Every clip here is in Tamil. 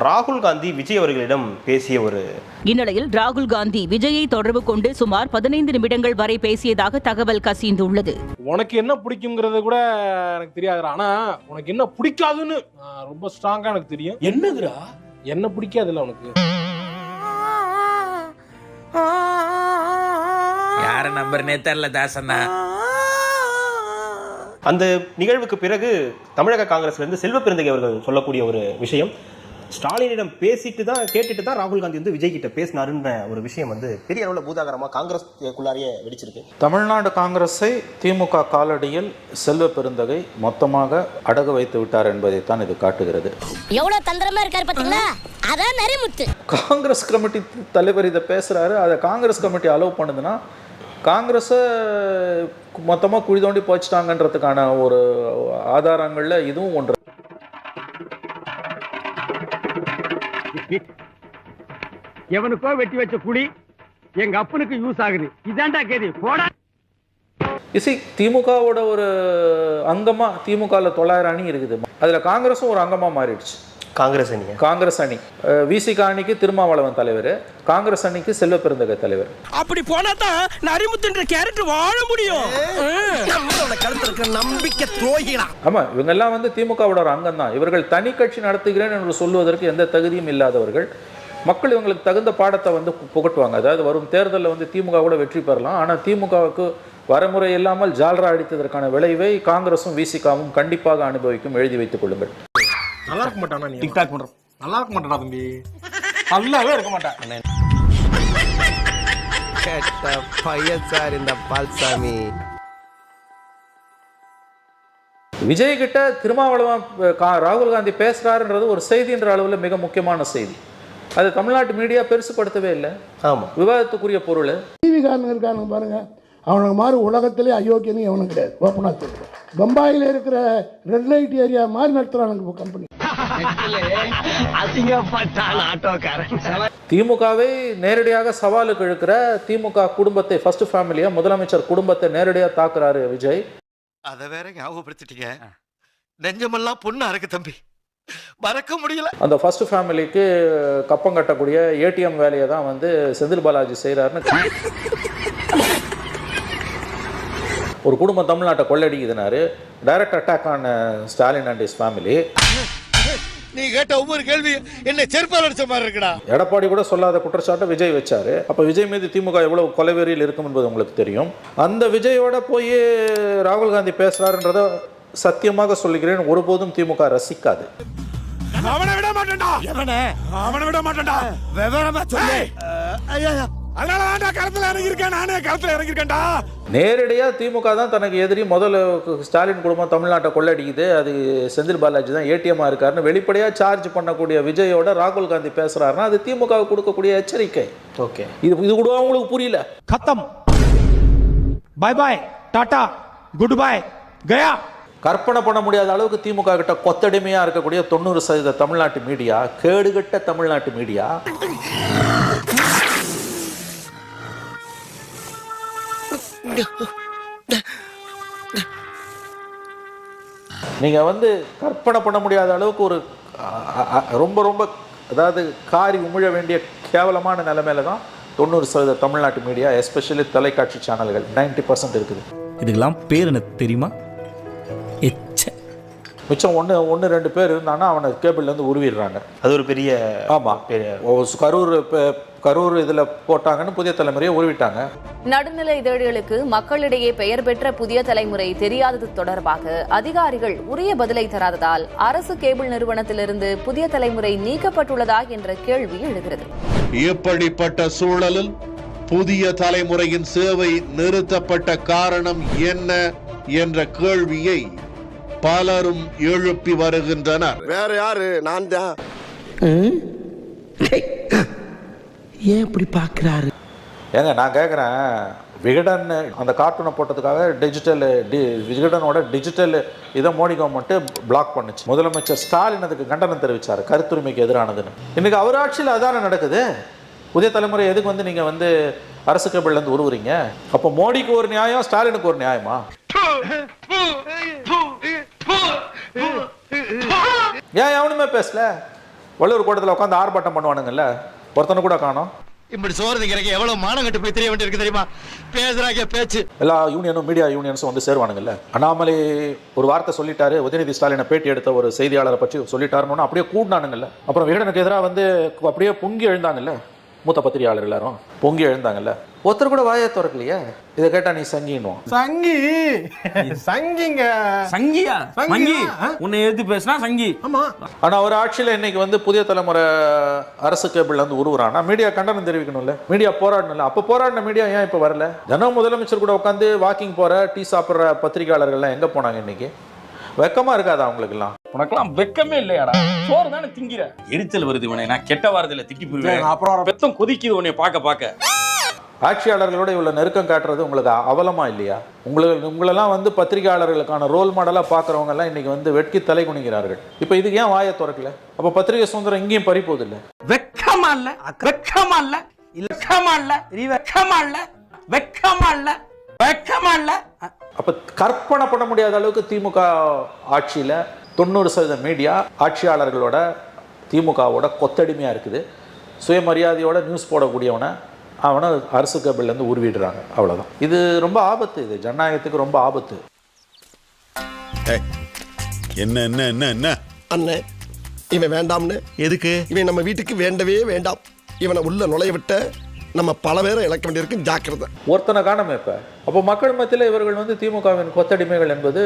ராகுல் காந்தி விஜய் அவர்களிடம் பேசிய ஒரு இந்நிலையில் ராகுல் காந்தி விஜயை தொடர்பு கொண்டு சுமார் பதினைந்து நிமிடங்கள் வரை பேசியதாக தகவல் கசிந்துள்ளது. உனக்கு என்ன பிடிக்குங்கிறது கூட எனக்கு தெரியாதுடா. ஆனா உனக்கு என்ன பிடிக்காதுன்னு ரொம்ப ஸ்ட்ராங்கா எனக்கு தெரியும். என்னதுடா? என்ன பிடிக்காதுல்ல உனக்கு? யார நம்பர்னே தெரியல தாசண்ணா. அந்த நிகழ்வுக்கு பிறகு தமிழக காங்கிரஸ்ல இருந்து செல்வ பெருந்தகை அவர்கள் சொல்லக்கூடிய ஒரு விஷயம். ஸ்டாலினிடம் பேசிட்டு தான் கேட்டுட்டு தான் ராகுல் காந்தி வந்து விஜய் கிட்ட பேசினாருன்ற ஒரு விஷயம் வந்து பெரிய அளவில் பூதாகரமா காங்கிரஸ்குள்ளாரியே வெடிச்சிருக்கு. தமிழ்நாடு காங்கிரஸை திமுக காலடியில் செல்வ பெருந்தகை மொத்தமாக அடகு வைத்து விட்டார் என்பதைத்தான் இது காட்டுகிறது. எவ்வளவு தந்திரமா இருக்காரு பாத்தீங்களா? அதான் நரிமுத்து. காங்கிரஸ் கமிட்டி தலைவர் இதை பேசுறாரு. அதை காங்கிரஸ் கமிட்டி அலோவ் பண்ணுதுன்னா காங்கிரஸை மொத்தமாக குழி தோண்டி போச்சுட்டாங்கன்றதுக்கான ஒரு ஆதாரங்களில் இதுவும் ஒன்று. எவனுக்கோ வெட்டி வச்ச குழி எங்க அப்பனுக்கு யூஸ் ஆகுது. இதான்டா கேதி. போடா. இசை திமுகவோட ஒரு அங்கமாக திமுகவில் தொள்ளாயிரம் அணி இருக்குது. அதில் காங்கிரஸும் ஒரு அங்கமாக மாறிடுச்சு. காங்கிரஸ் அணியை? காங்கிரஸ் அணி. விசிக அணிக்கு திருமாவளவன் தலைவர் காங்கிரஸ் அணிக்கு செல்வ பெருந்தகை தலைவர். அப்படி போனா தான் நரிமுத்துன்ற கேரக்டர் வாழ முடியும். நம்பிக்கை துரோகிடா ஆமாம் இவங்கெல்லாம் வந்து திமுகவோட ஒரு அங்கம் தான். இவர்கள் தனி கட்சி நடத்துகிறேன் என்று சொல்வதற்கு எந்த தகுதியும் இல்லாதவர்கள். மக்கள் இவங்களுக்கு தகுந்த பாடத்தை வந்து புகட்டுவாங்க. அதாவது வரும் தேர்தலில் வந்து திமுக கூட வெற்றி பெறலாம். ஆனால் திமுகவுக்கு வரமுறை இல்லாமல் ஜால்ரா அடித்ததற்கான விளைவை காங்கிரஸும் விசிகாவும் கண்டிப்பாக அனுபவிக்கும் எழுதி வைத்துக் கொள்ளுங்கள். நல்லா இருக்க மாட்டானா நீ? டிக்டாக் பண்றோம் நல்லா இருக்க மாட்டானா தம்பி? நல்லாவே இருக்க மாட்டேன் கேட்ட பையன் சார் இந்த பால்சாமி. விஜய் கிட்ட திருமாவளவன் ராகுல் காந்தி பேசுறாருன்றது ஒரு செய்தின்ற அளவில் மிக முக்கியமான செய்தி. அது தமிழ்நாட்டு மீடியா பெருசுப்படுத்தவே இல்லை. ஆமா. விவாதத்துக்குரிய பொருள். டிவிக்காரங்க இருக்கானுங்க பாருங்க. அவனுக்கு மாதிரி உலகத்திலே அயோக்கியனும் எவனும் கிடையாது. ஓப்பனாக சொல்லுவேன் பம்பாயில் இருக்கிற ரெட் லைட் ஏரியா மாதிரி நடத்துகிறானுங்க இப்போ கம்பெனி அசிங்கப்பட்டான் ஆட்டோக்காரன். திமுகவை நேரடியாக சவாலுக்கு இழுக்கிற திமுக குடும்பத்தை ஃபர்ஸ்ட் ஃபேமிலியா முதலமைச்சர் குடும்பத்தை நேரடியாக தாக்குறாரு விஜய். அத வேற ஞாபகப்படுத்திட்டீங்க. நெஞ்சமெல்லாம் பொண்ணா இருக்கு தம்பி. மறக்க முடியல. அந்த ஃபர்ஸ்ட் ஃபேமிலிக்கு கப்பம் கட்டக்கூடிய ஏடிஎம் வேலையை தான் வந்து செந்தில் பாலாஜி செய்கிறாருன்னு ஒரு குடும்பம் தமிழ்நாட்டை கொள்ளடிக்குதுனாரு direct attack on Stalin and his family நீ கேட்ட ஒவ்வொரு கேள்வி என்ன செருப்பால் அடிச்ச மாதிரி இருக்குடா. எடப்பாடி கூட சொல்லாத குற்றச்சாட்டை விஜய் வச்சாரு. அப்போ விஜய் மீது திமுக எவ்வளவு கொலைவெறியில் இருக்கும் என்பது உங்களுக்கு தெரியும். அந்த விஜயோட போய் ராகுல் காந்தி பேசுறாருன்றத சத்தியமாக சொல்லுகிறேன். ஒருபோதும் திமுக ரசிக்காது. அவனை விட மாட்டேன்டா. அவனை விட மாட்டேன்டா. விவரமா சொல்லு. ஐயா. அதனால களத்துல இறங்கியிருக்கேன். நானே களத்துல இறங்கியிருக்கேன்டா. நேரடியாக திமுக தான் தனக்கு எதிரி முதல்ல ஸ்டாலின் குடும்பம் தமிழ்நாட்டை கொள்ளடிக்குது. அது செந்தில் பாலாஜி தான் ஏடிஎம்மா இருக்காருன்னு வெளிப்படையாக சார்ஜ் பண்ணக்கூடிய விஜயோட ராகுல் காந்தி பேசுறாருன்னா அது திமுக கொடுக்கக்கூடிய எச்சரிக்கை. ஓகே. இது இது கூட அவங்களுக்கு புரியல. கத்தம். Bye bye tata good bye Gaya கற்பனை பண்ண முடியாத அளவுக்கு திமுக கிட்ட கொத்தடிமையாக இருக்கக்கூடிய தொண்ணூறு சதவீத தமிழ்நாட்டு மீடியா கேடுகட்ட தமிழ்நாட்டு மீடியா. நீங்கள் வந்து கற்பனை பண்ண முடியாத அளவுக்கு ஒரு ரொம்ப ரொம்ப அதாவது காரி உமிழ வேண்டிய கேவலமான நிலைமையில தான் தொண்ணூறு சதவீத தமிழ்நாட்டு மீடியா எஸ்பெஷலி தொலைக்காட்சி சேனல்கள் 90% பர்சன்ட் இருக்குது. இதுக்கெல்லாம் பேர் என்ன தெரியுமா? எச்ச. மிச்சம் ஒன்று ஒன்று ரெண்டு பேர் இருந்தானா அவனை கேபிள்லேருந்து உருவிடுறாங்க. அது ஒரு பெரிய ஆமாம் பெரிய கரூர் கரூர் இதில் போட்டாங்கன்னு புதிய தலைமுறையை உருவிட்டாங்க நடுநிலை இதழ்களுக்கு மக்களிடையே பெயர் பெற்ற புதிய தலைமுறை தெரியாதது தொடர்பாக அதிகாரிகள் உரிய பதிலை தராததால் அரசு கேபிள் நிறுவனத்திலிருந்து புதிய தலைமுறை நீக்கப்பட்டுள்ளதா என்ற கேள்வி எழுகிறது. இப்படிப்பட்ட சூழலில் புதிய தலைமுறையின் சேவை நிறுத்தப்பட்ட காரணம் என்ன என்ற கேள்வியை பலரும் எழுப்பி வருகின்றனர். வேற யாரு? நான் தான். ஏன் இப்படி பார்க்குறாரு? ஏங்க நான் கேட்குறேன் விகடன் அந்த கார்ட்டூனை போட்டதுக்காக டிஜிட்டல் டி விகடனோட டிஜிட்டல் இதை மோடி கவர்மெண்ட்டு பிளாக் பண்ணுச்சு. முதலமைச்சர் ஸ்டாலின் அதுக்கு கண்டனம் தெரிவித்தார் கருத்துரிமைக்கு எதிரானதுன்னு. இன்னைக்கு அவர் ஆட்சியில் அதானே நடக்குது? புதிய தலைமுறை எதுக்கு வந்து நீங்கள் வந்து அரசு கேபிள்லேருந்து உருவுறீங்க? அப்போ மோடிக்கு ஒரு நியாயம் ஸ்டாலினுக்கு ஒரு நியாயமா? ஏன் எவனுமே பேசல? வள்ளுவர் கூட்டத்தில் உட்காந்து ஆர்ப்பாட்டம் பண்ணுவானுங்கல்ல? ஒருத்தனை கூட காணோம். இப்படி சோறு திங்கிறக்கு எவ்வளவு மானம் கட்டு போய் தெரிய வேண்டியிருக்கு தெரியுமா? பேசுறாங்க பேச்சு. எல்லா யூனியனும் மீடியா யூனியன்ஸும் வந்து சேருவானுங்கல்ல. அண்ணாமலை ஒரு வார்த்தை சொல்லிட்டாரு உதயநிதி ஸ்டாலினை பேட்டி எடுத்த ஒரு செய்தியாளரை பற்றி சொல்லிட்டாருன்னு அப்படியே கூடினானுங்கல்ல. அப்புறம் விகடனுக்கு எதிராக வந்து அப்படியே பொங்கி எழுந்தாங்கல்ல. மூத்த பத்திரிகையாளர் எல்லாரும் பொங்கி எழுந்தாங்கல்ல? ஒருத்தர் கூட வாயை திறக்கலையே. இதை கேட்டா நீ சங்கின்னுவோம் சங்கி. சங்கிங்க. சங்கியா? ஆ? உன்னை எதிர்த்து பேசினா சங்கி. ஆமா. ஆனா ஒரு ஆட்சியில இன்னைக்கு வந்து புதிய தலைமுறை அரசு கேபிள்ல வந்து உருவுறான் மீடியா கண்டனம் தெரிவிக்கணும்ல. மீடியா போராடணும்ல. அப்ப போராடின மீடியா ஏன் இப்ப வரல? தினம் முதலமைச்சர் கூட உட்காந்து வாக்கிங் போற டீ சாப்பிடுற பத்திரிகையாளர்கள்லாம் எங்க போனாங்க இன்னைக்கு? வெக்கமா இருக்காதா அவங்களுக்கெல்லாம்? உனக்கெல்லாம் வெக்கமே இல்லையாடா? சோறு தானே திங்கிற? எரிச்சல் வருது உன்னை நான் கெட்ட வாரத்துல திட்டி போயிருவேன் அப்புறம் பெத்தம் கொதிக்குது உன்னை பார்க்க பார்க்க. ஆட்சியாளர்களோட இவ்வளவு நெருக்கம் காட்டுறது உங்களுக்கு அவலமா இல்லையா? உங்களுக்கு உங்களெல்லாம் வந்து பத்திரிகையாளர்களுக்கான ரோல் மாடலா பார்க்கறவங்க எல்லாம் இன்னைக்கு வந்து வெட்கி தலை குனிகிறார்கள். இப்போ இதுக்கு ஏன் வாயை திறக்கல? அப்ப பத்திரிகை சுதந்திரம் இங்கேயும் பறி போகுது இல்ல வெக்கமா இல்ல? வெக்கமா இல்ல? வெக்கமா இல்ல? வெக்கமா இல்ல? வெக்கமா இல்ல? வெக்கமா இல்ல? அப்ப கற்பனை பண்ண முடியாத அளவுக்கு திமுக ஆட்சியில தொண்ணூறு சதவீத மீடியா ஆட்சியாளர்களோட திமுகவோட கொத்தடிமையா இருக்குது. சுயமரியாதையோட நியூஸ் போடக்கூடியவனை அவனை அரசு கேபிள்லேருந்து உருவிடுறாங்க அவ்வளவுதான். இது ரொம்ப ஆபத்து. இது ஜனநாயகத்துக்கு ரொம்ப ஆபத்து. என்ன என்ன என்ன என்ன? அண்ணே இவன் வேண்டாம்னு. எதுக்கு? இவன் நம்ம வீட்டுக்கு வேண்டவே வேண்டாம். இவனை உள்ள நுழைய விட்ட நம்ம பல பேரை இழக்க வேண்டியிருக்கு. ஜாக்கிரதை. ஒருத்தனை காணாம இப்ப. அப்போ மக்கள் மத்தியில் இவர்கள் வந்து திமுகவின் கொத்தடிமைகள் என்பது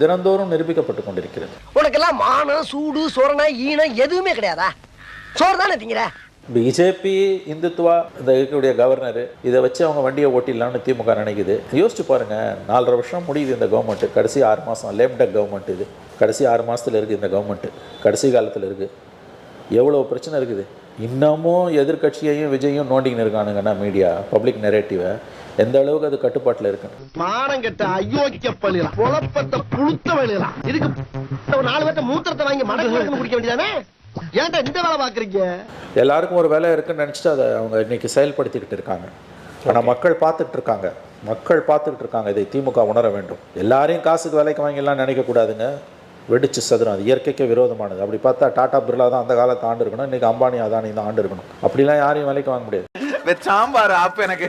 தினந்தோறும் நிரூபிக்கப்பட்டு கொண்டிருக்கிறது. உனக்கெல்லாம் மானம் சூடு சொரணை ஈனம் எதுவுமே கிடையாதா? சோறு தானே திங்கிற? பிஜேபி இந்துத்துவா இந்த இருக்கக்கூடிய கவர்னர் இதை வச்சு அவங்க வண்டியை ஓட்டிடலாம்னு திமுக நினைக்குது. யோசிச்சு பாருங்க நாலரை வருஷம் முடியுது இந்த கவர்மெண்ட் கடைசி ஆறு மாதம் லேப்டக் கவர்மெண்ட் இது. கடைசி ஆறு மாசத்துல இருக்குது இந்த கவர்மெண்ட் கடைசி காலத்தில் இருக்குது எவ்வளோ பிரச்சனை இருக்குது? இன்னமும் எதிர்க்கட்சியையும் விஜயும் நோண்டின்னு இருக்கானுங்கன்னா மீடியா பப்ளிக் நெரேட்டிவை எந்த அளவுக்கு அது கட்டுப்பாட்டில் இருக்குன்னு மானம் கெட்ட அயோக்கிய பள்ளிலாம் குழப்பத்தை புழுத்த வழியலாம் இதுக்கு ஒரு நாலு பேர்த்த மூத்திரத்தை வாங்கி மடக்கு குடிக்க வேண்டியதானே? ஏன்டா இந்த வேலை பாக்குறீங்க? எல்லாருக்கும் ஒரு வேலை இருக்குன்னு நினச்சிட்டு அதை அவங்க இன்னைக்கு செயல்படுத்திக்கிட்டு இருக்காங்க. ஆனால் மக்கள் பார்த்துட்டு இருக்காங்க. மக்கள் பார்த்துக்கிட்டு இருக்காங்க. இதை திமுக உணர வேண்டும். எல்லாரையும் காசுக்கு வேலைக்கு வாங்கிடலாம் நினைக்கக்கூடாதுங்க. வெடிச்சு சதுரம். அது இயற்கைக்கு விரோதமானது. அப்படி பார்த்தா டாடா பிர்லா தான் அந்த காலத்தை ஆண்டு இருக்கணும். இன்னைக்கு அம்பானி அதானி தான் ஆண்டு இருக்கணும். அப்படிலாம் யாரையும் வேலைக்கு வாங்க முடியாது. சாம்பார் ஆப் எனக்கு.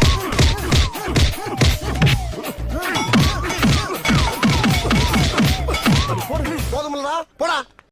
போதுமில்லடா. போடா.